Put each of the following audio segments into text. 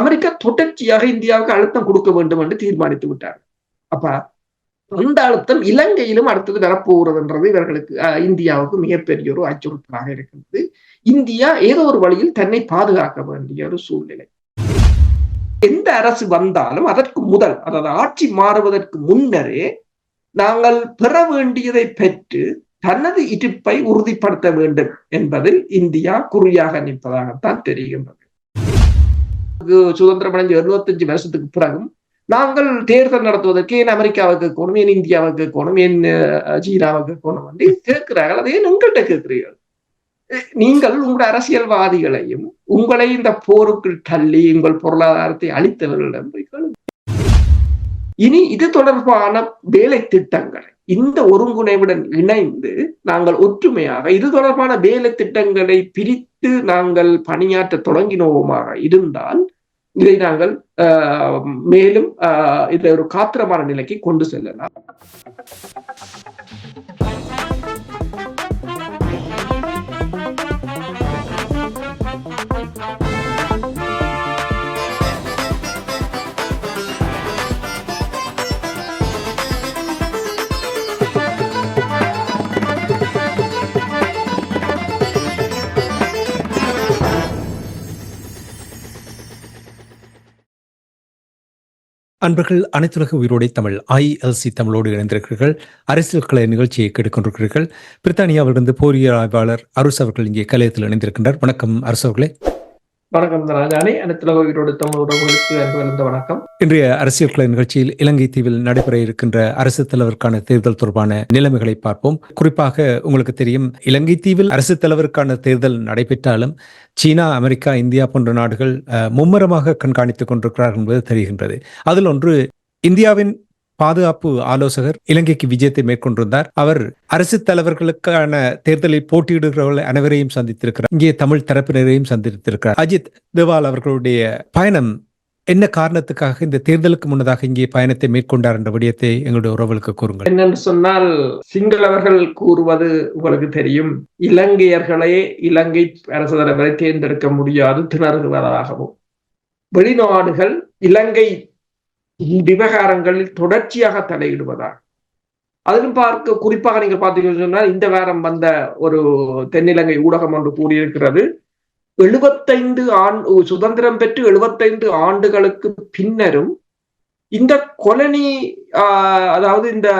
America தொடர்ச்சியாக இந்தியாவுக்கு அழுத்தம் கொடுக்க வேண்டும் என்று தீர்மானித்து விட்டார். அப்ப அந்த அழுத்தம் இலங்கையிலும் அடுத்தது வரப்போகிறதுன்றது இவர்களுக்கு இந்தியாவுக்கு மிகப்பெரிய ஒரு அச்சுறுத்தலாக இருக்கின்றது இந்தியா ஏதோ ஒரு வழியில் தன்னை பாதுகாக்க வேண்டிய ஒரு சூழ்நிலை. எந்த அரசு வந்தாலும் அதற்கு முதல் அதாவது ஆட்சி மாறுவதற்கு முன்னரே நாங்கள் பெற வேண்டியதை பெற்று தனது இருப்பை உறுதிப்படுத்த வேண்டும் என்பதில் இந்தியா குறியாக நிற்பதாகத்தான் தெரிகின்றது. சுதந்திரம் அடைஞ்ச எழுபத்தஞ்சு வருஷத்துக்கு பிறகும் நாங்கள் தேர்தல் நடத்துவதற்கு ஏன் அமெரிக்காவுக்கு கோணும் ஏன் இந்தியாவுக்கு கோணும் ஏன் சீனாவுக்கு கோணும் வந்து கேட்கிறார்கள். அதை ஏன் உங்கள்கிட்ட கேட்கிறீர்கள்? நீங்கள் உங்கள் அரசியல்வாதிகளையும் உங்களை இந்த போருக்கு தள்ளி உங்கள் பொருளாதாரத்தை அளித்தவர்களிடம் போய் இனி இது தொடர்பான வேலை திட்டங்களை இந்த ஒருங்குணைவுடன் இணைந்து நாங்கள் ஒற்றுமையாக இது தொடர்பான வேலை திட்டங்களை பிரித்து நாங்கள் பணியாற்ற தொடங்கினோமாக இருந்தால் இதை நாங்கள் மேலும் இதை ஒரு காத்திரமான நிலைக்கு கொண்டு செல்லலாம். அன்பர்கள் அனைத்துலக உயிரோடை தமிழ் ஐஎல்சி தமிழோடு இணைந்திருக்கிறீர்கள். அரசியல் கலை நிகழ்ச்சியை கேட்டுக்கொண்டிருக்கிறீர்கள். பிரித்தானியாவிலிருந்து போரியல் ஆய்வாளர் அரசு அவர்கள் இங்கே கலையத்தில் இணைந்திருக்கின்றார். வணக்கம் அரசு அவர்களே. வணக்கம் ராஜானி. அனைத்துலக உயிரோடு தமிழ் உறவுகளுக்கு அன்பு வணக்கம். இன்றைய அரசியல் கலை நிகழ்ச்சியில் இலங்கை தீவில் நடைபெற இருக்கின்ற அரசு தலைவருக்கான தேர்தல் தொடர்பான நிலைமைகளை பார்ப்போம். குறிப்பாக உங்களுக்கு தெரியும் இலங்கை தீவில் அரசு தலைவருக்கான தேர்தல் நடைபெற்றாலும் சீனா அமெரிக்கா இந்தியா போன்ற நாடுகள் மும்முரமாக கண்காணித்துக் கொண்டிருக்கிறார்கள் என்பது தெரிகின்றது. அதில் ஒன்று இந்தியாவின் பாதுகாப்பு ஆலோசகர் இலங்கைக்கு விஜயத்தை மேற்கொண்டிருந்தார். அவர் அரசு தலைவர்களுக்கான தேர்தலில் போட்டியிடுகிறவர்கள் அனைவரையும் சந்தித்திருக்கிறார். இங்கே தமிழ் தரப்பினரையும் சந்தித்திருக்கிறார். அஜித் திவால் அவர்களுடைய பயணம் என்ன காரணத்துக்காக இந்த தேர்தலுக்கு முன்னதாக இங்கே பயணத்தை மேற்கொண்டார் என்ற விடயத்தை எங்களுடைய உறவுகளுக்கு கூறுங்கள். என்னென்று சொன்னால் சிங்களவர்கள் கூறுவது உங்களுக்கு தெரியும். இலங்கையர்களே இலங்கை அரசு தலைவரை தேர்ந்தெடுக்க முடியாது திணறுகிறதாகவும். வெளிநாடுகள் இலங்கை விவகாரங்களில் தொடர்ச்சியாக தலையிடுவதாக அதிலும் பார்க்க குறிப்பாக நீங்க பார்த்தீங்கன்னு சொன்னால் இந்த வாரம் வந்த ஒரு தென்னிலங்கை ஊடகம் ஒன்று கூறியிருக்கிறது. எழுபத்தைந்து ஆண்டு சுதந்திரம் பெற்று எழுபத்தைந்து ஆண்டுகளுக்கு பின்னரும் இந்த கொலனி அதாவது இந்த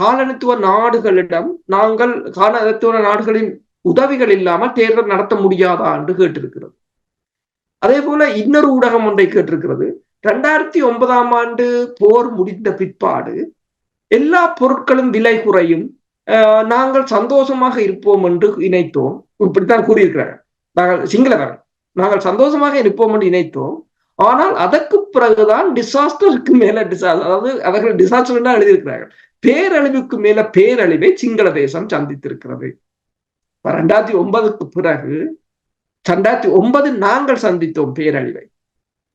காலனித்துவ நாடுகளிடம் நாங்கள் காலனித்துவ நாடுகளின் உதவிகள் இல்லாமல் தேர்தல் நடத்த முடியாதா என்று கேட்டிருக்கிறது. அதே போல இன்னொரு ஊடகம் ஒன்றை கேட்டிருக்கிறது. ரெண்டாயிரத்தி ஒன்பதாம் ஆண்டு போர் முடிந்த பிற்பாடு எல்லா பொருட்களும் விலை குறையும். நாங்கள் சந்தோஷமாக இருப்போம் என்று இணைத்தோம் இப்படித்தான் கூறியிருக்கிறார். நாங்கள் சிங்களவர். நாங்கள் சந்தோஷமாக இருப்போம் என்று இணைத்தோம் ஆனால் அதற்கு பிறகுதான் டிசாஸ்டருக்கு மேல டிசாஸ்டர் அதாவது அவர்கள் டிசாஸ்டர் தான் எழுதியிருக்கிறார்கள். பேரழிவுக்கு மேல பேரழிவை சிங்கள தேசம் சந்தித்திருக்கிறது. ரெண்டாயிரத்தி ஒன்பதுக்கு பிறகு ரெண்டாயிரத்தி ஒன்பது நாங்கள் சந்தித்தோம் பேரழிவை.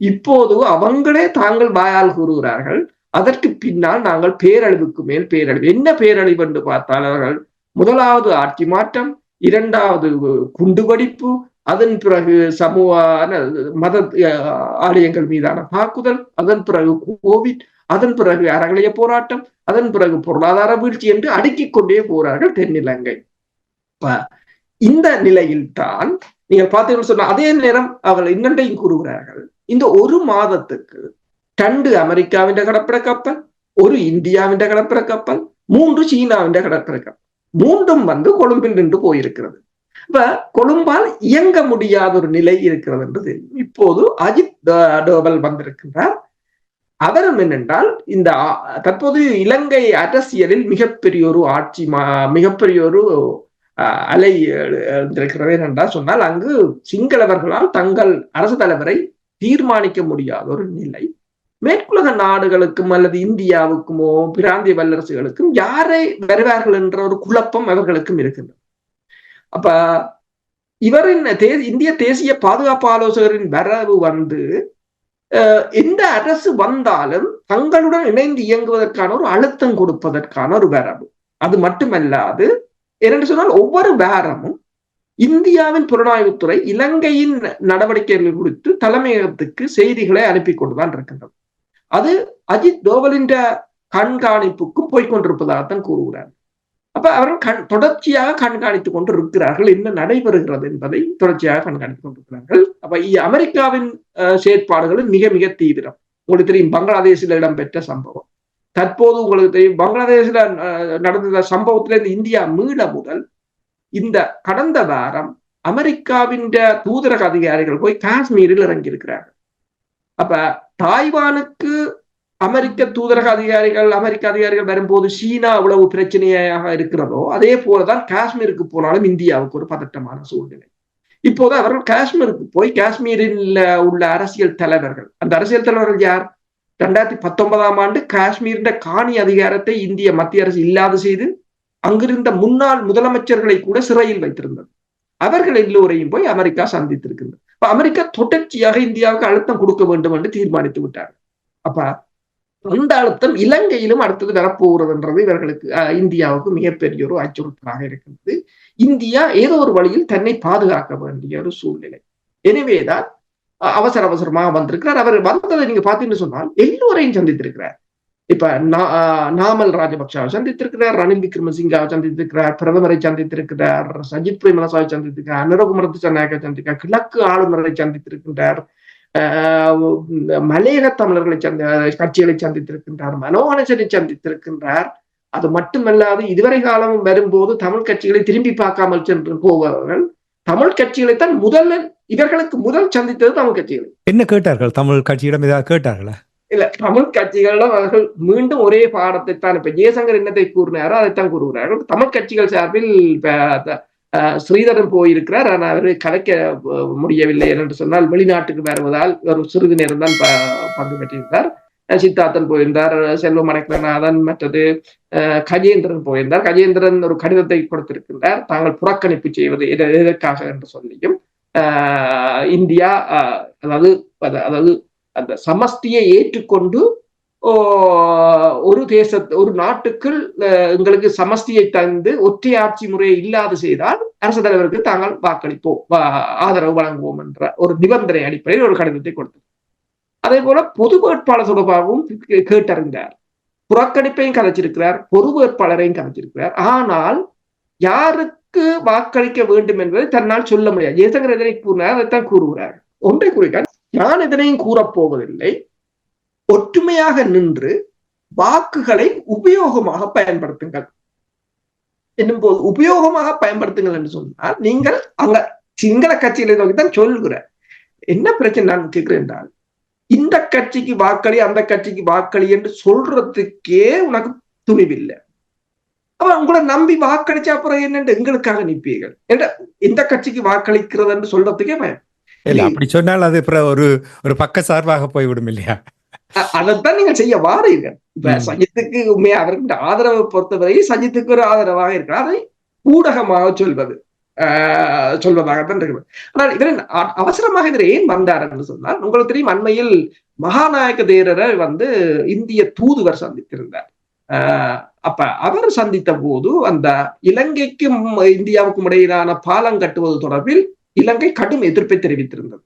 இப்போது அவங்களே தாங்கள் வாயால் கூறுகிறார்கள். அதற்கு பின்னால் நாங்கள் பேரழிவுக்கு மேல் பேரழிவு. என்ன பேரழிவு என்று பார்த்தால் அவர்கள் முதலாவது ஆட்சி மாற்றம் இரண்டாவது குண்டுவெடிப்பு அதன் பிறகு சமூக மத ஆலயங்கள் மீதான தாக்குதல் அதன் பிறகு கோவிட் அதன் பிறகு அறகலைய போராட்டம் அதன் பிறகு பொருளாதார வீழ்ச்சி என்று அடுக்கிக் கொண்டே போறார்கள் தென்னிலங்கை. இந்த நிலையில் தான் நீங்கள் பார்த்தீங்கன்னு சொன்ன அதே நேரம் அவர்கள் இன்னொன்றையும் கூறுகிறார்கள். இந்த ஒரு மாதத்துக்கு ரெண்டு அமெரிக்காவின் கடற்படை கப்பல் ஒரு இந்தியாவின் கடற்படை கப்பல் மூன்று சீனாவின் கடற்படை கப்பல் மூன்றும் வந்து கொழும்பில் நின்று போயிருக்கிறது இப்ப கொழும்பால் இயங்க முடியாத ஒரு நிலை இருக்கிறது என்று தெரியும் இப்போது அஜித் டோபல் வந்திருக்கின்றார் அவரும் என்னென்றால் இந்த தற்போது இலங்கை அரசியலில் மிகப்பெரிய ஒரு ஆட்சி மிகப்பெரிய ஒரு அலை இருக்கிறது என்றால் சொன்னால் அங்கு சிங்களவர்களால் தங்கள் அரசு தலைவரை தீர்மானிக்க முடியாத ஒரு நிலை. மேற்குலக நாடுகளுக்கும் அல்லது இந்தியாவுக்குமோ பிராந்திய வல்லரசுகளுக்கும் யாரை வருவார்கள் என்ற ஒரு குழப்பம் அவர்களுக்கும் இருக்கின்றது. அப்ப இவரின் தே இந்திய தேசிய பாதுகாப்பு ஆலோசகரின் வரவு வந்து எந்த அரசு வந்தாலும் தங்களுடன் இணைந்து இயங்குவதற்கான ஒரு அழுத்தம் கொடுப்பதற்கான ஒரு வரவு. அது மட்டுமல்லாது இரண்டு சொன்னால் ஒவ்வொரு வாரமும் இந்தியாவின் புலனாய்வுத்துறை இலங்கையின் நடவடிக்கைகள் குறித்து தலைமையகத்துக்கு செய்திகளை அனுப்பி கொண்டுதான் இருக்கின்றது. அது அஜித் தோவலின் கண்காணிப்புக்கும் போய்கொண்டிருப்பதாகத்தான் கூறுகிறார். அப்ப அவர்கள் கண் தொடர்ச்சியாக கண்காணித்துக் கொண்டு இருக்கிறார்கள் என்ன நடைபெறுகிறது என்பதை தொடர்ச்சியாக கண்காணித்துக் கொண்டிருக்கிறார்கள். அப்ப அமெரிக்காவின் செயற்பாடுகளும் மிக மிக தீவிரம். உங்களுக்கு தெரியும் பங்களாதேஷில் இடம்பெற்ற சம்பவம். தற்போது உங்களுக்கு தெரியும் பங்களாதேஷில் நடந்த சம்பவத்திலிருந்து இந்தியா மீள முதல் இந்த கடந்த வாரம் அமெரிக்காவின் தூதரக அதிகாரிகள் போய் காஷ்மீரில் இறங்கியிருக்கிறார்கள். அப்ப தாய்வானுக்கு அமெரிக்க தூதரக அதிகாரிகள் அமெரிக்க அதிகாரிகள் வரும்போது சீனா அவ்வளவு பிரச்சனையாக இருக்கிறதோ அதே போலதான் காஷ்மீருக்கு போனாலும் இந்தியாவுக்கு ஒரு பதட்டமான சூழ்நிலை. இப்போது அவர்கள் காஷ்மீருக்கு போய் காஷ்மீரில் உள்ள அரசியல் தலைவர்கள் அந்த அரசியல் தலைவர்கள் யார்? ரெண்டாயிரத்தி பத்தொன்பதாம் ஆண்டு காஷ்மீரின் காணி அதிகாரத்தை இந்திய மத்திய அரசு இல்லாது செய்து அங்கிருந்த முன்னாள் முதலமைச்சர்களை கூட சிறையில் வைத்திருந்தது. அவர்கள் எல்லோரையும் போய் அமெரிக்கா சந்தித்திருக்கின்றது இப்ப அமெரிக்கா தொடர்ச்சியாக இந்தியாவுக்கு அழுத்தம் கொடுக்க வேண்டும் என்று தீர்மானித்து விட்டார்கள். அப்ப அந்த அழுத்தம் இலங்கையிலும் அடுத்தது வரப்போகிறதுன்றது இவர்களுக்கு இந்தியாவுக்கு மிகப்பெரிய ஒரு அச்சுறுத்தலாக இருக்கின்றது இந்தியா ஏதோ ஒரு வழியில் தன்னை பாதுகாக்க வேண்டிய ஒரு சூழ்நிலை. எனவேதான் அவசர அவசரமாக வந்திருக்கிறார். அவர் வந்ததை நீங்க பாத்தீங்கன்னு சொன்னால் எல்லோரையும் சந்தித்திருக்கிறார். இப்ப நாமல் ராஜபக்சாவை சந்தித்திருக்கிறார் ரணில் விக்ரமசிங்காவை சந்தித்திருக்கிறார் பிரதமரை சந்தித்திருக்கிறார் சஜித் பிரேமதாசாவை சந்தித்திருக்கிறார் நிரகுமரத்து சன்னாயக்கை சந்திக்கிறார் கிழக்கு ஆளுநரை சந்தித்திருக்கின்றார் மலையக தமிழர்களை சந்தி கட்சிகளை சந்தித்திருக்கின்றார் மனோகணசனை சந்தித்திருக்கின்றார். அது மட்டுமல்லாது இதுவரை காலம் வரும்போது தமிழ் கட்சிகளை திரும்பி பார்க்காமல் சென்று போபவர்கள் தமிழ் கட்சிகளை தான் முதல்ல இவர்களுக்கு முதல் சந்தித்தது தமிழ் கட்சிகள். என்ன கேட்டார்கள்? தமிழ் கட்சியிடம் ஏதாவது கேட்டார்களா? இல்ல தமிழ் கட்சிகளிடம் அவர்கள் மீண்டும் ஒரே பாடத்தை தான் இப்ப ஜெயசங்கர் என்னத்தை கூறினாரோ அதைத்தான் கூறுகிறார்கள் தமிழ் கட்சிகள் சார்பில் ஸ்ரீதரன் போயிருக்கிறார். ஆனால் அவர் கலைக்க முடியவில்லை என்று சொன்னால் வெளிநாட்டுக்கு வருவதால் ஒரு சிறிது நேரம் தான் பங்கு பெற்றிருந்தார். சித்தார்த்தன் போயிருந்தார். செல்வம் மணக்கநாதன் மற்றது கஜேந்திரன் போயிருந்தார். கஜேந்திரன் ஒரு கடிதத்தை கொடுத்திருக்கின்றார். தாங்கள் புறக்கணிப்பு செய்வது எதற்காக என்று சொல்லியும் இந்தியா அதாவது அதாவது அந்த சமஸ்தியை ஏற்றுக்கொண்டு ஒரு தேச ஒரு நாட்டுக்குள் எங்களுக்கு சமஸ்தியை தந்து ஒற்றை ஆட்சி முறையை இல்லாது செய்தால் அரசு தலைவருக்கு தாங்கள் வாக்களிப்போம் ஆதரவு வழங்குவோம் என்ற ஒரு நிபந்தனை அடிப்படையில் ஒரு கடிதத்தை கொடுத்தது. அதே போல பொது வேட்பாளர் தொடர்பாகவும் கேட்டறிந்தார். புறக்கணிப்பையும் கதைச்சிருக்கிறார் பொது வேட்பாளரையும் கதைச்சிருக்கிறார். ஆனால் யாருக்கு வாக்களிக்க வேண்டும் என்பதை தன்னால் சொல்ல முடியாது. ஜெயசங்கர் எதனை கூறினார் அதைத்தான் கூறுகிறார். ஒன்றை குறிக்க நான் இதனையும் கூறப்போவதில்லை. ஒற்றுமையாக நின்று வாக்குகளை உபயோகமாக பயன்படுத்துங்கள். என்னும் போது உபயோகமாக பயன்படுத்துங்கள் என்று சொன்னால் நீங்கள் அங்க சிங்கள கட்சியில நோக்கித்தான் சொல்கிற. என்ன பிரச்சனை நான் கேட்கிறேன் என்றால் இந்த கட்சிக்கு வாக்களி அந்த கட்சிக்கு வாக்களி என்று சொல்றதுக்கே உனக்கு துணிவில்லை. அவன் உங்களை நம்பி வாக்களிச்ச அப்புறம் என்னென்று எங்களுக்காக நிற்பீர்கள்? என்ற இந்த கட்சிக்கு வாக்களிக்கிறது என்று சொல்றதுக்கே பயம். இல்ல அப்படி சொன்னால் அது அப்புறம் ஒரு ஒரு பக்க சார்பாக போய்விடும் இல்லையா? அதைத்தான் நீங்கள் செய்ய வாரீர்கள் இப்ப சஜித்துக்கு உண்மையா அவருக்கு ஆதரவை பொறுத்தவரை சஜித்துக்கு ஒரு ஆதரவாக இருக்கிறார். அதை ஊடகமாக சொல்வது சொல்வதாகத்தான் இருக்கிறது. ஆனால் இவர் அவசரமாக இவர் ஏன் வந்தார் என்று சொன்னால் உங்களுக்கு தெரியும் அண்மையில் மகாநாயக்க தேரரை வந்து இந்திய தூதுவர் சந்தித்திருந்தார். ஆஹ் அப்ப அவர் சந்தித்த போது அந்த இலங்கைக்கும் இந்தியாவுக்கும் இடையிலான பாலம் கட்டுவது தொடர்பில் இலங்கை கடும் எதிர்ப்பை தெரிவித்திருந்தது.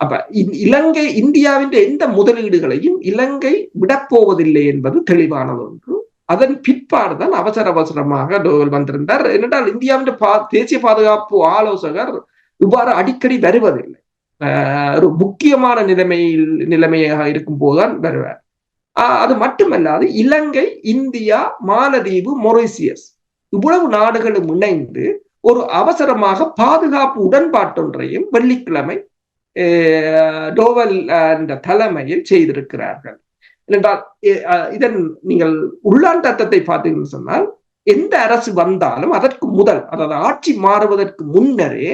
அப்ப இலங்கை இந்தியாவின் எந்த முதலீடுகளையும் இலங்கை விடப்போவதில்லை என்பது தெளிவானது ஒன்று. அதன் பிற்பாடுதான் அவசர அவசரமாக டோவல் வந்திருந்தார். ஏனென்றால் இந்தியாவின் பா தேசிய பாதுகாப்பு ஆலோசகர் இவ்வாறு அடிக்கடி வருவதில்லை. ஒரு முக்கியமான நிலைமையில் நிலைமையாக இருக்கும் போதுதான் வருவார். அது மட்டுமல்லாது இலங்கை இந்தியா மாலதீவு மொரீசியஸ் இவ்வளவு நாடுகளும் இணைந்து ஒரு அவசரமாக பாதுகாப்பு உடன்பாட்டொன்றையும் வெள்ளிக்கிழமை டோவல் என்ற தலைமையில் செய்திருக்கிறார்கள். என்றால் இதன் நீங்கள் உள்ளாண்ட தத்தத்தை பார்த்தீங்கன்னு சொன்னால் எந்த அரசு வந்தாலும் அதற்கு முதல் அதாவது ஆட்சி மாறுவதற்கு முன்னரே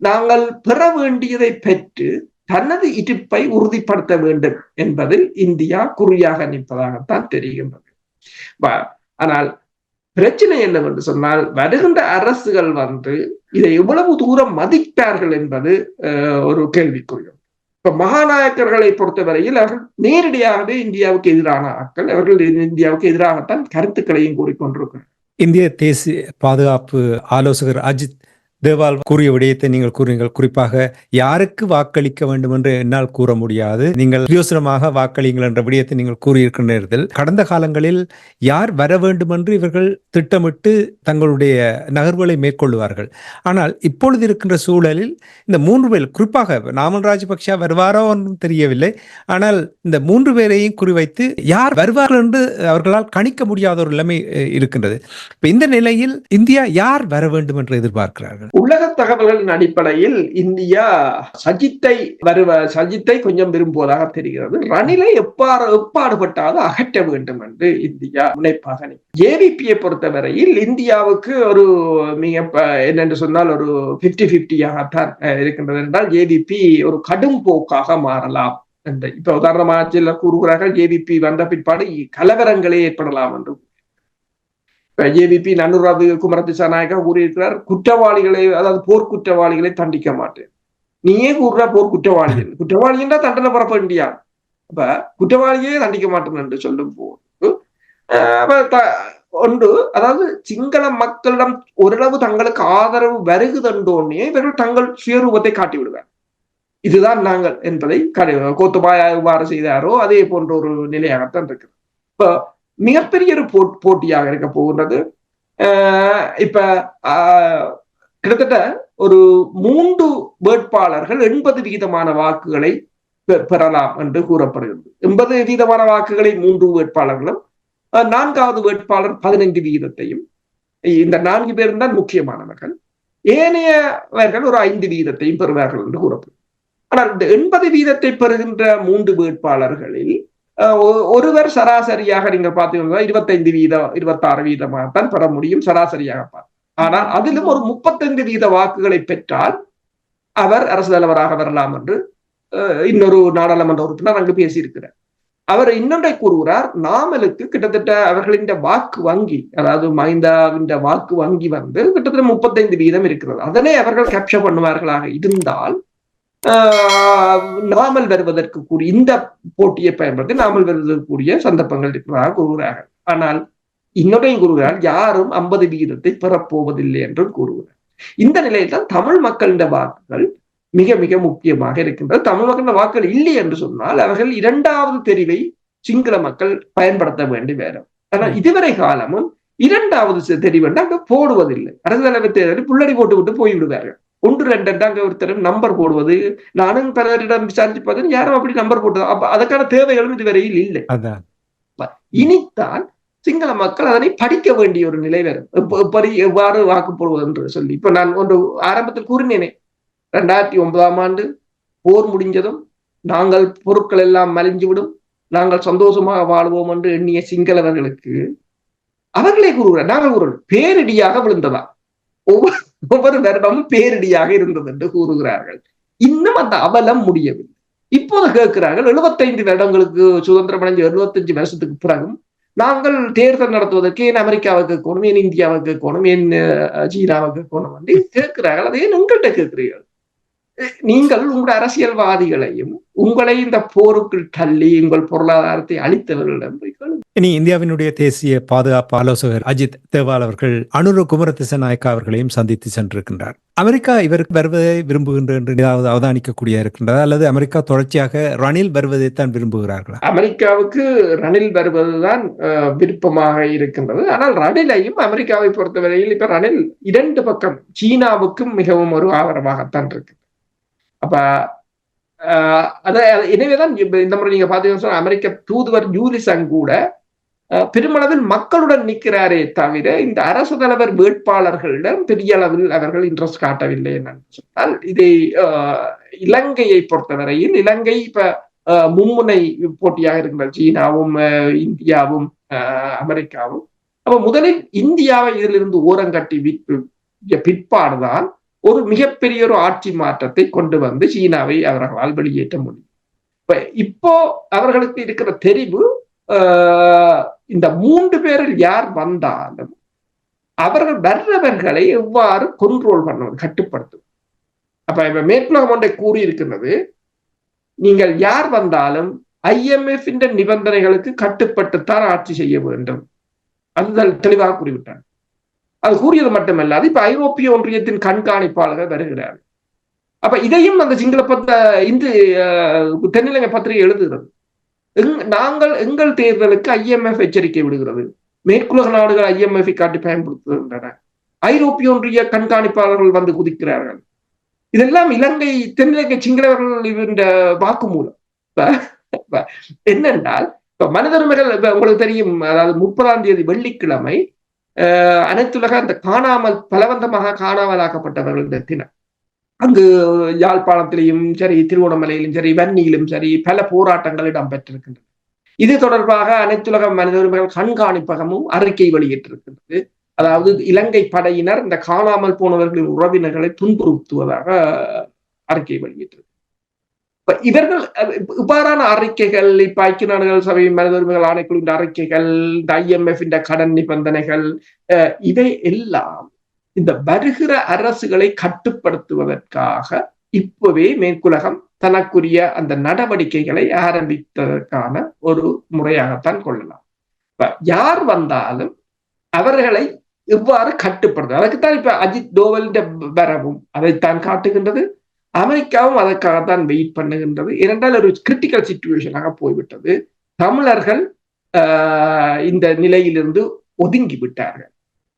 நாங்கள் பெற வேண்டியதை பெற்று தனது இருப்பை உறுதிப்படுத்த வேண்டும் என்பதில் இந்தியா குறியாக நிற்பதாகத்தான் தெரிகின்றது. ஆனால் பிரச்சனை என்னவென்று சொன்னால் வருகின்ற அரசுகள் வந்து இதை எவ்வளவு தூரம் மதிப்பார்கள் என்பது ஒரு கேள்விக்குரியும் இப்ப மகாநாயக்கர்களை பொறுத்தவரையில் அவர்கள் நேரடியாகவே இந்தியாவுக்கு எதிரான ஆட்கள். அவர்கள் இந்தியாவுக்கு எதிராகத்தான் கருத்துக்களையும் கூறிக்கொண்டிருக்கிறார் இந்திய தேசிய பாதுகாப்பு ஆலோசகர் அஜித் தேவால் கூறிய விடயத்தை நீங்கள் கூறுங்கள். குறிப்பாக யாருக்கு வாக்களிக்க வேண்டும் என்று என்னால் கூற முடியாது. நீங்கள் யோசனமாக வாக்களிங்கள் என்ற விடயத்தை நீங்கள் கூறியிருக்கிற நேரத்தில் கடந்த காலங்களில் யார் வர வேண்டும் என்று இவர்கள் திட்டமிட்டு தங்களுடைய நகர்வுகளை மேற்கொள்வார்கள். ஆனால் இப்பொழுது இருக்கின்ற சூழலில் இந்த மூன்று பேர் குறிப்பாக நாமல் ராஜபக்ஷ வருவாரோ என்றும் தெரியவில்லை. ஆனால் இந்த மூன்று பேரையும் குறிவைத்து யார் வருவார்கள் என்று அவர்களால் கணிக்க முடியாத ஒரு நிலைமை இருக்கின்றது. இப்போ இந்த நிலையில் இந்தியா யார் வர வேண்டும் என்று எதிர்பார்க்கிறார்கள்? உலக தகவல்களின் அடிப்படையில் இந்தியா சஜித்தை வருவ சஜித்தை கொஞ்சம் விரும்புவதாக தெரிகிறது. ரணிலை எப்பாறு எப்பாடுபட்டாவது அகற்ற வேண்டும் என்று இந்தியா முனைப்பாக ஏவிபியை பொறுத்தவரையில் இந்தியாவுக்கு ஒரு மிக என்னென்று சொன்னால் ஒரு பிப்டி பிப்டியாகத்தான் இருக்கின்றது என்றால் ஏவிபி ஒரு கடும் போக்காக மாறலாம் என்று. இப்ப உதாரணமாக சிலர் கூறுகிறார்கள் ஏவிபி வந்த பிற்பாடு கலவரங்களே ஏற்படலாம் என்று ஏவிபி நன்னுராவு குமரதிசாநாயகா கூறியிருக்கிறார் குற்றவாளிகளை அதாவது போர் குற்றவாளிகளை தண்டிக்க மாட்டேன். நீயே கூறுற போர் குற்றவாளிகள். குற்றவாளி என்றா தண்டனை பரப்ப வேண்டியா? அப்ப குற்றவாளியே தண்டிக்க மாட்டேன் என்று சொல்லும் போது ஒன்று அதாவது சிங்கள மக்களிடம் ஓரளவு தங்களுக்கு ஆதரவு வருகுதண்டோன்னே இவர்கள் தங்கள் சுயரூபத்தை காட்டி விடுவார் இதுதான் நாங்கள் என்பதை கோத்தபாய எவ்வாறு செய்தாரோ அதே போன்ற ஒரு நிலையாகத்தான் இருக்கு இப்ப மிகப்பெரிய ஒரு போ போட்டியாக இருக்க போகின்றது. இப்ப ஆஹ் கிட்டத்தட்ட ஒரு மூன்று வேட்பாளர்கள் எண்பது வீதமான வாக்குகளை பெ- பெறலாம் என்று கூறப்படுகிறது. எண்பது வீதமான வாக்குகளை மூன்று வேட்பாளர்களும் நான்காவது வேட்பாளர் பதினைந்து வீதத்தையும் இந்த நான்கு பேரும் தான் முக்கியமானவர்கள். ஏனையவர்கள் ஒரு ஐந்து வீதத்தையும் பெறுவார்கள் என்று கூறப்படும். ஆனால் இந்த எண்பது வீதத்தை பெறுகின்ற மூன்று வேட்பாளர்களில் ஒருவர் சராசரியாக நீங்க பார்த்தீங்கன்னா இருபத்தைந்து வீதம் இருபத்தாறு வீதமாகத்தான் பெற முடியும் சராசரியாக பார்த்து. ஆனால் அதிலும் ஒரு முப்பத்தைந்து வீத வாக்குகளை பெற்றால் அவர் அரசு தலைவராக வரலாம் என்று இன்னொரு நாடாளுமன்ற உறுப்பினர் அங்கு பேசியிருக்கிறார். அவர் இன்னொன்றை கூறுகிறார் நாமலுக்கு கிட்டத்தட்ட அவர்களின் வாக்கு வங்கி அதாவது மைந்தாவின் வாக்கு வங்கி வந்து கிட்டத்தட்ட முப்பத்தைந்து வீதம் இருக்கிறது. அதனை அவர்கள் கேப்சர் பண்ணுவார்களாக இருந்தால் நாமல் வருவதற்கு கூடிய இந்த போட்டியை பயன்படுத்தி நாமல் வருவதற்கு கூடிய சந்தர்ப்பங்கள் இருக்கிறதாக கூறுகிறார்கள் ஆனால் இன்னொன்றையும் கூறுகிறார் யாரும் ஐம்பது வீதத்தை பெறப்போவதில்லை என்றும் கூறுகிறார் இந்த நிலையில் தான் தமிழ் மக்களின் வாக்குகள் மிக மிக முக்கியமாக இருக்கின்றது. தமிழ் மக்களின் வாக்குகள் இல்லை என்று சொன்னால் அவர்கள் இரண்டாவது தெரிவை சிங்கள மக்கள் பயன்படுத்த வேண்டி வரும். ஆனால் இதுவரை காலமும் இரண்டாவது செ- தெரிவு என்று அங்கு போடுவதில்லை. அரசு தலைவர் தேர்தலில் புள்ளடி போட்டு விட்டு போய்விடுவார்கள். ஒன்று ரெண்டு அங்க ஒருத்தர் நம்பர் போடுவது. நானும் பலரிடம் விசாரிச்சு பார்த்தேன் யாரும் அப்படி நம்பர் போட்டது. அப்ப அதற்கான தேவைகளும் இதுவரையில் இல்லை. இனித்தான் சிங்கள மக்கள் அதனை படிக்க வேண்டிய ஒரு நிலை வரும். எப்ப- எப்படி எவ்வாறு வாக்கு போடுவது என்று சொல்லி. இப்ப நான் ஒன்று ஆரம்பத்தில் கூறினேனே. ரெண்டாயிரத்தி ஒன்பதாம் ஆண்டு போர் முடிஞ்சதும் நாங்கள் பொருட்கள் எல்லாம் மலிஞ்சுவிடும். நாங்கள் சந்தோஷமாக வாழ்வோம் என்று எண்ணிய சிங்களவர்களுக்கு அவர்களே கூறுகிறார். நாங்கள் ஒரு பேரிடியாக விழுந்ததா ஒவ்வொரு ஒவ்வொரு வருடமும் பேரிடியாக இருந்தது என்று கூறுகிறார்கள். இன்னும் அந்த அவலம் முடியவில்லை. இப்போது கேட்கிறார்கள் 75 வருடங்களுக்கு சுதந்திரம் அடைஞ்ச 75 வருஷத்துக்கு பிறகும் நாங்கள் தேர்தல் நடத்துவதற்கு ஏன் அமெரிக்காவுக்கு கேட்கணும் ஏன் இந்தியாவுக்கு கேட்கணும் ஏன் சீனாவுக்கு கேட்கணும் என்று கேட்கிறார்கள். அதை உங்கள்கிட்ட கேட்கிறீர்கள்? நீங்கள் உங்களுடைய அரசியல்வாதிகளையும் உங்களை இந்த போருக்குள் தள்ளி உங்கள் பொருளாதாரத்தை அளித்தவர்களிடம். இனி இந்தியாவினுடைய தேசிய பாதுகாப்பு ஆலோசகர் அஜித் தேவால் அவர்கள் அனுர குமரதிசநாயக்கா அவர்களையும் சந்தித்து சென்றிருக்கின்றார். அமெரிக்கா இவருக்கு வருவதை விரும்புகின்ற என்று ஏதாவது அவதானிக்கக்கூடிய இருக்கின்றதா? அல்லது அமெரிக்கா தொடர்ச்சியாக ரணில் வருவதைத்தான் விரும்புகிறார்களா? அமெரிக்காவுக்கு ரணில் வருவதுதான் விருப்பமாக இருக்கின்றது. ஆனால் ரணிலையும் அமெரிக்காவை பொறுத்தவரையில் இப்ப ரணில் இரண்டு பக்கம் சீனாவுக்கும் மிகவும் ஒரு ஆதரவாகத்தான் இருக்கு. அப்ப எனவேதான் இந்த முறை நீங்க பாத்தீங்கன்னா சொன்னா, அமெரிக்க தூதுவர் ஜூலிசங் கூட பெருமளவில் மக்களுடன் நிற்கிறாரே தவிர இந்த அரசு தலைவர் வேட்பாளர்களிடம் பெரிய அளவில் அவர்கள் இன்ட்ரெஸ்ட் காட்டவில்லை என்று சொன்னால் இதை ஆஹ், இலங்கையை பொறுத்தவரையில் இலங்கை இப்ப ஆஹ், மும்முனை போட்டியாக இருக்கின்ற சீனாவும் இந்தியாவும் அமெரிக்காவும். அப்ப முதலில் இந்தியாவை இதிலிருந்து ஓரங்கட்டி பிற்பாடுதான் ஒரு மிகப்பெரிய ஒரு ஆட்சி மாற்றத்தை கொண்டு வந்து சீனாவை அவர்களால் வெளியேற்ற முடியும். இப்ப இப்போ அவர்களுக்கு இருக்கிற தெரிவு ஆஹ், இந்த மூன்று பேரில் யார் வந்தாலும் அவர்கள் வர்றவர்களை எவ்வாறு கண்ட்ரோல் பண்ணுவது கட்டுப்படுத்தும் அப்ப இப்ப மேற்குலகம் ஒன்றை கூறியிருக்கிறது நீங்கள் யார் வந்தாலும் ஐஎம்எஃப் நிபந்தனைகளுக்கு கட்டுப்பட்டுத்தான் ஆட்சி செய்ய வேண்டும். அதுதான் தெளிவாக கூறிவிட்டார். அது கூறியது மட்டுமல்லாது இப்ப ஐரோப்பிய ஒன்றியத்தின் கண்காணிப்பாளர்கள் வருகிறார். அப்ப இதையும் அந்த சிங்கள பத்த இந்து தென்னிலங்கை பத்திரிகை எழுதுகிறது. எங்- நாங்கள் எங்கள் தேர்தலுக்கு ஐஎம்எஃப் எச்சரிக்கை விடுகிறது. மேற்குலக நாடுகள் ஐஎம்எஃப் காட்டி பயன்படுத்துகின்றன. ஐரோப்பிய ஒன்றிய கண்காணிப்பாளர்கள் வந்து குதிக்கிறார்கள். இதெல்லாம் இலங்கை தென்னிலங்கை சிங்களவர்கள் இந்த வாக்குமூலம். என்னென்றால் இப்ப மனிதர்கள் உங்களுக்கு தெரியும் அதாவது முப்பதாம் தேதி வெள்ளிக்கிழமை அனைத்துலக அந்த காணாமல் பலவந்தமாக காணாமலாக்கப்பட்டவர்கள் தினம். அங்கு யாழ்ப்பாணத்திலையும் சரி திருவோணமலையிலும் சரி வன்னியிலும் சரி பல போராட்டங்கள் இடம்பெற்றிருக்கின்றன. இது தொடர்பாக அனைத்துலக மனித உரிமைகள் கண்காணிப்பகமும் அறிக்கை வெளியிட்டிருக்கின்றது. அதாவது இலங்கை படையினர் இந்த காணாமல் போனவர்களின் உறவினர்களை துன்புறுத்துவதாக அறிக்கை வெளியிட்டது இப்ப இவர்கள் இவ்வாறான அறிக்கைகள் இப்ப ஐக்கிய நாடுகள் சபை மனித உரிமைகள் ஆணைக்குழுவின் அறிக்கைகள் இந்த ஐஎம்எஃப் இந்த கடன் நிபந்தனைகள் இதை எல்லாம் இந்த வருகிற அரசுகளை கட்டுப்படுத்துவதற்காக இப்பவே மேற்குலகம் தனக்குரிய அந்த நடவடிக்கைகளை ஆரம்பித்ததற்கான ஒரு முறையாகத்தான் கொள்ளலாம் இப்ப யார் வந்தாலும் அவர்களை இவ்வாறு கட்டுப்படுத்த அதுக்குத்தான் இப்ப அஜித் டோவலின் வரவும் அதைத்தான் காட்டுகின்றது அமெரிக்காவும் அதற்காகத்தான் வெயிட் பண்ணுகின்றது. இரண்டால் ஒரு கிரிட்டிக்கல் சுச்சுவேஷனாக போய்விட்டது. தமிழர்கள் ஆஹ், இந்த நிலையிலிருந்து ஒதுங்கி விட்டார்கள்.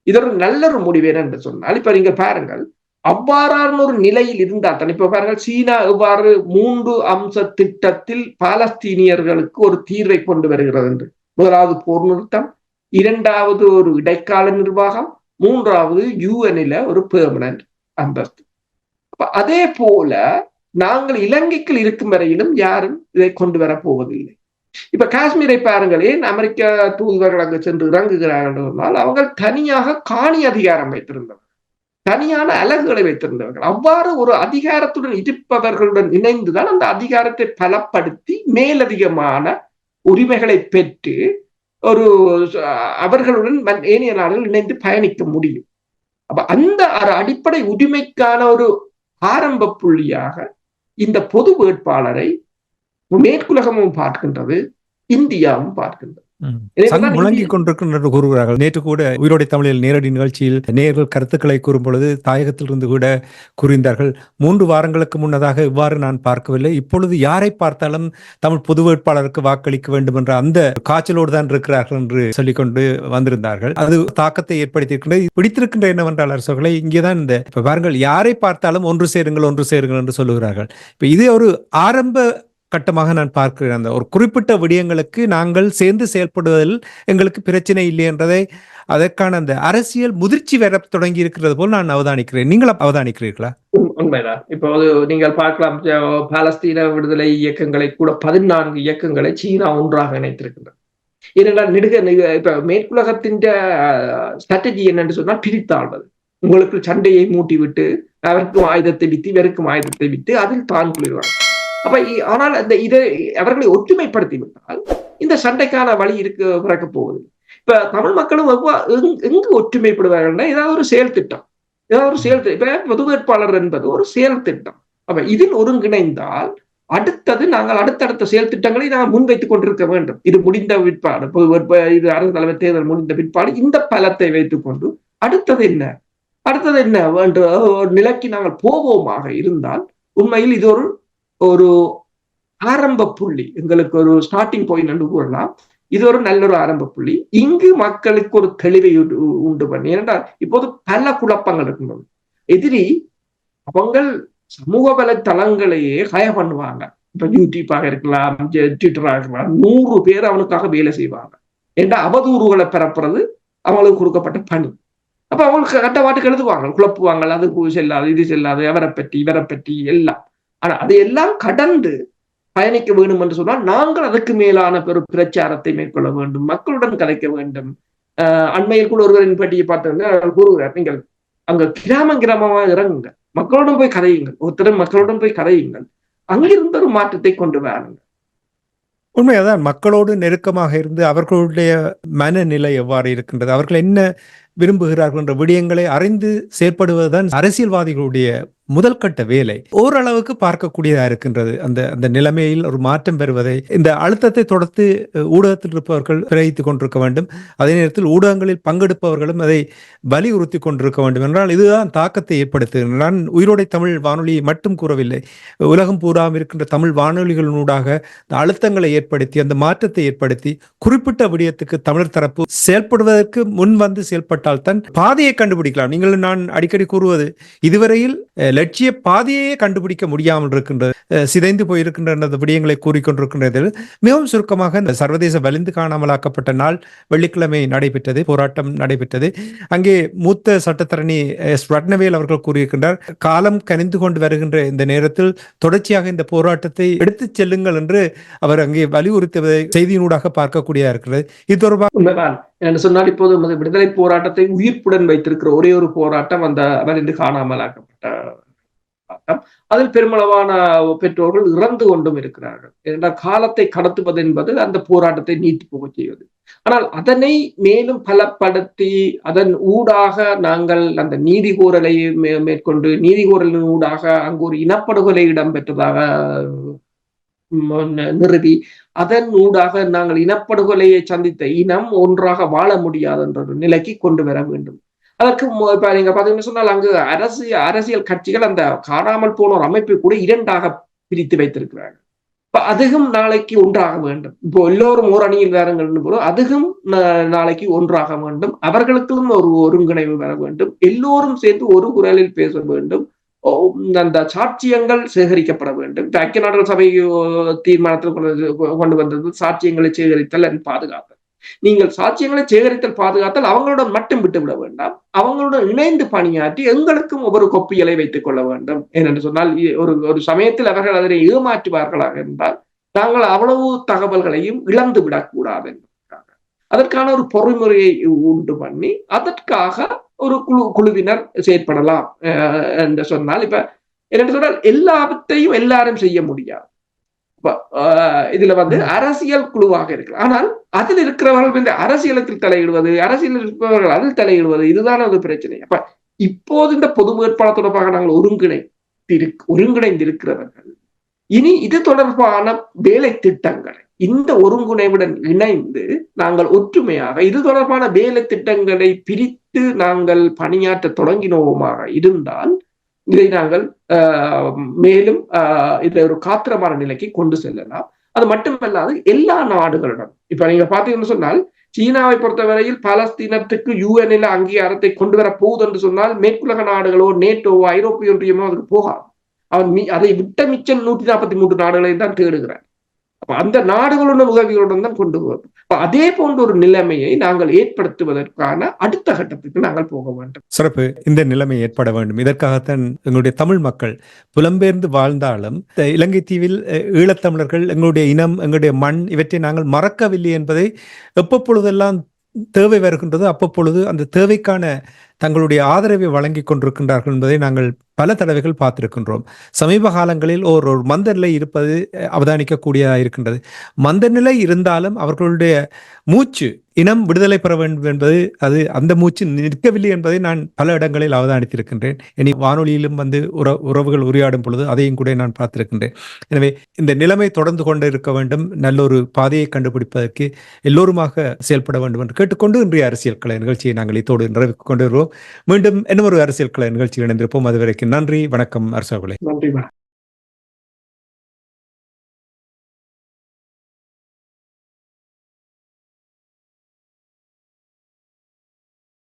இது ஒரு நல்ல ஒரு முடிவு என்று சொன்னால் இப்ப நீங்க பாருங்கள். அவ்வாறான ஒரு நிலையில் இருந்தால் தான் இப்ப பாருங்கள் சீனா இவ்வாறு மூன்று அம்ச திட்டத்தில் பாலஸ்தீனியர்களுக்கு ஒரு தீர்வை கொண்டு வருகிறது என்று. முதலாவது போர் நிறுத்தம் இரண்டாவது ஒரு இடைக்கால நிர்வாகம் மூன்றாவது யூஎனில ஒரு பெர்மனன்ட் அந்தஸ்து. அப்ப அதே போல நாங்கள் இலங்கைக்குள் இருக்கும் வரையிலும் யாரும் இதை கொண்டு வர போவதில்லை. இப்ப காஷ்மீரை பாருங்களேன் அமெரிக்க தூதுவர்கள் அங்கு சென்று இறங்குகிறார்கள் என்றால் அவர்கள் தனியாக காணி அதிகாரம் வைத்திருந்தவர் தனியான அலகுகளை வைத்திருந்தவர்கள். அவ்வாறு ஒரு அதிகாரத்துடன் இருப்பவர்களுடன் இணைந்துதான் அந்த அதிகாரத்தை பலப்படுத்தி மேலதிகமான உரிமைகளை பெற்று ஒரு அவர்களுடன் ஏனைய நாடுகள் இணைந்து பயணிக்க முடியும். அப்ப அந்த அடிப்படை உரிமைக்கான ஒரு ஆரம்ப புள்ளியாக இந்த பொது வேட்பாளரை மேற்குலகமும் பார்க்கின்றது இந்தியாவும் பார்க்கின்றது. முழங்கிக் கொண்டிருக்கின்ற கூறுகிறார்கள். நேற்று கூட உயிரோடை தமிழில் நேரடி நிகழ்ச்சியில் நேர்கள் கருத்துக்களை கூறும் பொழுது தாயகத்திலிருந்து கூட கூறினார்கள் மூன்று வாரங்களுக்கு முன்னதாக இவ்வாறு நான் பார்க்கவில்லை. இப்பொழுது யாரை பார்த்தாலும் தமிழ் பொது வேட்பாளருக்கு வாக்களிக்க வேண்டும் என்ற அந்த காய்ச்சலோடு தான் இருக்கிறார்கள் என்று சொல்லிக்கொண்டு வந்திருந்தார்கள். அது தாக்கத்தை ஏற்படுத்தியிருக்கின்றது பிடித்திருக்கின்ற என்னவென்றால் அரசுகளை இங்கேதான் இந்த இப்ப பாருங்கள் யாரை பார்த்தாலும் ஒன்று சேருங்கள் ஒன்று சேருங்கள் என்று சொல்லுகிறார்கள். இப்ப இது ஒரு ஆரம்ப கட்டமாக நான் பார்க்கிறேன். அந்த ஒரு குறிப்பிட்ட விடயங்களுக்கு நாங்கள் சேர்ந்து செயல்படுவதில் எங்களுக்கு பிரச்சனை இல்லை என்றதை அதற்கான அந்த அரசியல் முதிர்ச்சி வர தொடங்கி இருக்கிறது போல் நான் அவதானிக்கிறேன். நீங்கள் அவதானிக்கிறீர்களா? உண்மைதான். இப்போது நீங்கள் பார்க்கலாம் பாலஸ்தீன விடுதலை இயக்கங்களை கூட பதினான்கு இயக்கங்களை சீனா ஒன்றாக இணைத்திருக்கின்றது. ஏனென்றால் நெடுக இப்ப மேற்குலகத்தின் ஸ்ட்ராட்டஜி என்னன்னு சொன்னால் பிரித்தாழ்வது உங்களுக்கு சண்டையை மூட்டிவிட்டு அவருக்கும் ஆயுதத்தை விட்டு இவருக்கும் ஆயுதத்தை விட்டு அதில் தான் குளிர்வாங்க அப்ப ஆனால் அந்த இதை அவர்களை ஒற்றுமைப்படுத்தி விட்டால் இந்த சண்டைக்கான வழி இருக்கு பிறக்க போகுது இப்ப தமிழ் மக்களும் எவ்வா- எங்கு ஒற்றுமைப்படுவார்கள்னா ஏதாவது ஒரு செயல் திட்டம். ஏதாவது ஒரு செயல் இப்ப பொது வேட்பாளர் என்பது ஒரு செயல் திட்டம். அப்ப இதில் ஒருங்கிணைந்தால் அடுத்தது நாங்கள் அடுத்தடுத்த செயல் திட்டங்களை நாங்கள் முன்வைத்துக் கொண்டிருக்க வேண்டும். இது முடிந்த பிற்பாடு பொது இது அரசு தலைவர் தேர்தல் முடிந்த பிற்பாடு இந்த பலத்தை வைத்துக் கொண்டு அடுத்தது என்ன? அடுத்தது என்ன? என்ற ஒரு நிலைக்கு நாங்கள் போவோமாக இருந்தால் உண்மையில் இது ஒரு ஒரு ஆரம்ப புள்ளி. எங்களுக்கு ஒரு ஸ்டார்டிங் பாயிண்ட் கூறலாம். இது ஒரு நல்ல ஒரு ஆரம்ப புள்ளி. இங்கு மக்களுக்கு ஒரு தெளிவை உண்டு- உண்டு பண்ணி. ஏனென்றால் இப்போது பல குழப்பங்கள் இருக்கணும் எதிரி அவங்கள் சமூக வலைத்தளங்களையே ஹய பண்ணுவாங்க. இப்ப யூடியூப்பாக இருக்கலாம் ட்விட்டராக இருக்கலாம் நூறு பேர் அவனுக்காக வேலை செய்வாங்க. ஏன்னா அவதூறுகளை பரப்புறது அவங்களுக்கு கொடுக்கப்பட்ட பணி. அப்ப அவங்களுக்கு கட்ட வாட்டுக்கு எழுதுவாங்க. குழப்புவாங்க. அது செல்லாது இது செல்லாது அவரை பற்றி இவரை பற்றி எல்லாம். ஆனா அதையெல்லாம் கடந்து பயணிக்க வேண்டும் என்று சொன்னால் நாங்கள் அதற்கு மேலான பெரு பிரச்சாரத்தை மேற்கொள்ள வேண்டும். மக்களுடன் கலைக்க வேண்டும். ஆஹ் அண்மையில் கூட ஒருவரின் பட்டியை பார்த்தவங்க கூறுகிறார் நீங்கள் அங்க கிராம கிராமமாக இறங்குங்க மக்களுடன் போய் கதையுங்கள். ஒருத்தரும் மக்களுடன் போய் கதையுங்கள். அங்கிருந்து ஒரு மாற்றத்தை கொண்டு வராங்க உண்மையாதான் மக்களோடு நெருக்கமாக இருந்து அவர்களுடைய மனநிலை எவ்வாறு இருக்கின்றது? அவர்கள் என்ன விரும்புகிறார்கள் என்ற விடயங்களை அறிந்து செயற்படுவதுதான் அரசியல்வாதிகளுடைய முதல் கட்ட வேலை. ஓரளவுக்கு பார்க்கக்கூடியதா இருக்கின்றது. அந்த அந்த நிலைமையில் ஒரு மாற்றம் பெறுவதை இந்த அழுத்தத்தை தொடர்ந்து ஊடகத்தில் இருப்பவர்கள் பிரகித்துக் கொண்டிருக்க வேண்டும். அதே நேரத்தில் ஊடகங்களில் பங்கெடுப்பவர்களும் அதை வலியுறுத்தி கொண்டிருக்க வேண்டும். என்றால் இதுதான் தாக்கத்தை ஏற்படுத்துகிறது. நான் உயிரோடை தமிழ் வானொலியை மட்டும் கூறவில்லை. உலகம் பூராம் இருக்கின்ற தமிழ் வானொலிகளினூடாக இந்த அழுத்தங்களை ஏற்படுத்தி அந்த மாற்றத்தை ஏற்படுத்தி குறிப்பிட்ட விடயத்துக்கு தமிழர் தரப்பு செயல்படுவதற்கு முன் வந்து செயல்பட்டால் தான் பாதையை கண்டுபிடிக்கலாம். நீங்கள் நான் அடிக்கடி கூறுவது இதுவரையில் லட்சிய பாதையே கண்டுபிடிக்க முடியாமல் இருக்கின்ற சிதைந்து போயிருக்கின்ற விடயங்களை கூறிக்கொண்டிருக்கின்றது மிகவும் சுருக்கமாக இந்த சர்வதேச வலிந்து காணாமலாக்கப்பட்ட நாள் வெள்ளிக்கிழமை நடைபெற்றது போராட்டம் நடைபெற்றது. அங்கே மூத்த சட்டத்தரணி எஸ். ரட்னவேல் அவர்கள் கூறியிருக்கின்றார் காலம் கனிந்து கொண்டு வருகின்ற இந்த நேரத்தில் தொடர்ச்சியாக இந்த போராட்டத்தை எடுத்துச் செல்லுங்கள் என்று அவர் அங்கே வலியுறுத்துவதை செய்தியினூடாக பார்க்கக்கூடியதாக இருக்கிறது. இது தொடர்பாக என்று சொன்னால் இப்போது நமது விடுதலை போராட்டத்தை உயிர்ப்புடன் வைத்திருக்கிற ஒரே ஒரு போராட்டம் அந்த வலிந்து காணாமலாக்கப்பட்ட போராட்டம் அதில் பெருமளவான பெற்றோர்கள் இறந்து கொண்டும் இருக்கிறார்கள். ஏனென்றால் காலத்தை கடத்துவது என்பது அந்த போராட்டத்தை நீட்டி போக செய்வது. ஆனால் அதனை மேலும் பலப்படுத்தி அதன் ஊடாக நாங்கள் அந்த நீதி கோரலை மே- மேற்கொண்டு நீதி கோரலின் ஊடாக அங்கு ஒரு இனப்படுகொலை இடம்பெற்றதாக நிறுவி அதன் ஊடாக நாங்கள் இனப்படுகொலையை சந்தித்த இனம் ஒன்றாக வாழ முடியாது என்ற நிலைக்கு கொண்டு வர வேண்டும். அதற்கு இப்ப நீங்க பாத்தீங்கன்னு சொன்னால் அங்கு அரசியல் அரசியல் கட்சிகள் அந்த காணாமல் போனோர் அமைப்பை கூட இரண்டாக பிரித்து வைத்திருக்கிறார்கள். இப்ப அதுவும் நாளைக்கு ஒன்றாக வேண்டும். இப்போ எல்லோரும் ஓர் அணியில் வேறுங்கள் போது அதுவும் நாளைக்கு ஒன்றாக வேண்டும். அவர்களுக்கும் ஒரு ஒருங்கிணைவு வர வேண்டும். எல்லோரும் சேர்ந்து ஒரு குரலில் பேச வேண்டும். அந்த சாட்சியங்கள் சேகரிக்கப்பட வேண்டும். இப்ப ஐக்கிய நாடுகள் சபை தீர்மானத்தில் கொண்டு கொண்டு வந்தது சாட்சியங்களை சேகரித்தல் and பாதுகாத்தல். நீங்கள் சாட்சியங்களை சேகரித்தல் பாதுகாத்தல் அவங்களுடன் மட்டும் விட்டுவிட வேண்டாம். அவங்களுடன் இணைந்து பணியாற்றி எங்களுக்கும் ஒவ்வொரு கொப்பியலை வைத்துக் கொள்ள வேண்டும். ஏனென்று சொன்னால் ஒரு ஒரு சமயத்தில் அவர்கள் அதனை ஏமாற்றுவார்களாக இருந்தால் நாங்கள் அவ்வளவு தகவல்களையும் இழந்து விடக்கூடாது என்பதற்காக. அதற்கான ஒரு பொறிமுறையை உண்டு பண்ணி அதற்காக ஒரு குழு குழுவினர் செயற்படலாம் அஹ், என்று சொன்னால் இப்ப என்னென்று சொன்னால் எல்லாத்தையும் எல்லாரும் செய்ய முடியாது. இதுல வந்து அரசியல் குழுவாக இருக்கு. ஆனால் அதில் இருக்கிறவர்கள் இந்த அரசியலத்தில் தலையிடுவது அரசியல் இருப்பவர்கள் அதில் தலையிடுவது இதுதான் ஒரு பிரச்சனை. அப்ப இப்போது இந்த பொது வேட்பாளர் தொடர்பாக நாங்கள் ஒருங்கிணைத்து ஒருங்கிணைந்திருக்கிறவர்கள் இனி இது தொடர்பான வேலை திட்டங்களை இந்த ஒருங்கிணைவுடன் இணைந்து நாங்கள் ஒற்றுமையாக இது தொடர்பான வேலை திட்டங்களை பிரித்து நாங்கள் பணியாற்ற தொடங்கினோமாக இருந்தால் இதை நாங்கள் ஆஹ், மேலும் ஆஹ், இதை ஒரு காத்திரமான நிலைக்கு கொண்டு செல்லலாம். அது மட்டுமல்லாது எல்லா நாடுகளிடம் இப்ப நீங்க பாத்தீங்கன்னு சொன்னால் சீனாவை பொறுத்தவரையில் பாலஸ்தீனத்துக்கு யூஎன்ல அங்கீகாரத்தை கொண்டு வர போகுது என்று சொன்னால் மேற்குலக நாடுகளோ நேட்டோவோ ஐரோப்பிய ஒன்றியமோ அதுக்கு போகாது. அவன் அதை விட்ட மிச்சம் நூற்றி நாற்பத்தி மூன்று நாடுகளை தான் தேடுகிறான் அப்ப அந்த நாடுகளுடன் உதவிகளுடன் தான் கொண்டு வரும் அப்ப அதே போன்ற ஒரு நிலைமையை நாங்கள் ஏற்படுத்துவதற்கான அடுத்த கட்டத்துக்கு நாங்கள் போக வேண்டும். சிறப்பு. இந்த நிலைமை ஏற்பட வேண்டும். இதற்காகத்தான் எங்களுடைய தமிழ் மக்கள் புலம்பெயர்ந்து வாழ்ந்தாலும் இலங்கை தீவில் ஈழத்தமிழர்கள் எங்களுடைய இனம் எங்களுடைய மண் இவற்றை நாங்கள் மறக்கவில்லை என்பதை எப்பப்பொழுதெல்லாம் தேவை வருகின்றதோ அப்பப்பொழுது அந்த தேவைக்கான தங்களுடைய ஆதரவை வழங்கி கொண்டிருக்கின்றார்கள் என்பதை நாங்கள் பல தடவைகள் பார்த்திருக்கின்றோம். சமீப காலங்களில் ஒரு ஒரு மந்த நிலை இருப்பது அவதானிக்கக்கூடியதாக இருக்கின்றது. மந்த நிலை இருந்தாலும் அவர்களுடைய மூச்சு இனம் விடுதலை பெற வேண்டும் என்பது அது அந்த மூச்சு நிற்கவில்லை என்பதை நான் பல இடங்களில் அவதானித்திருக்கின்றேன். இனி வானொலியிலும் வந்து உற உறவுகள் உரையாடும் பொழுது அதையும் கூட நான் பார்த்திருக்கின்றேன். எனவே இந்த நிலைமை தொடர்ந்து கொண்டு இருக்க வேண்டும். நல்ல ஒரு பாதையை கண்டுபிடிப்பதற்கு எல்லோருமாக செயல்பட வேண்டும் என்று கேட்டுக்கொண்டு இன்றைய அரசியல் கலை நிகழ்ச்சியை நாங்கள் இத்தோடு நிறைவு கொண்டு வருவோம். மீண்டும் இன்னும் ஒரு அரசியல் கலை நிகழ்ச்சியில் இணைந்திருப்போம். அதுவரைக்கும் நன்றி வணக்கம் அரசோகலை நன்றி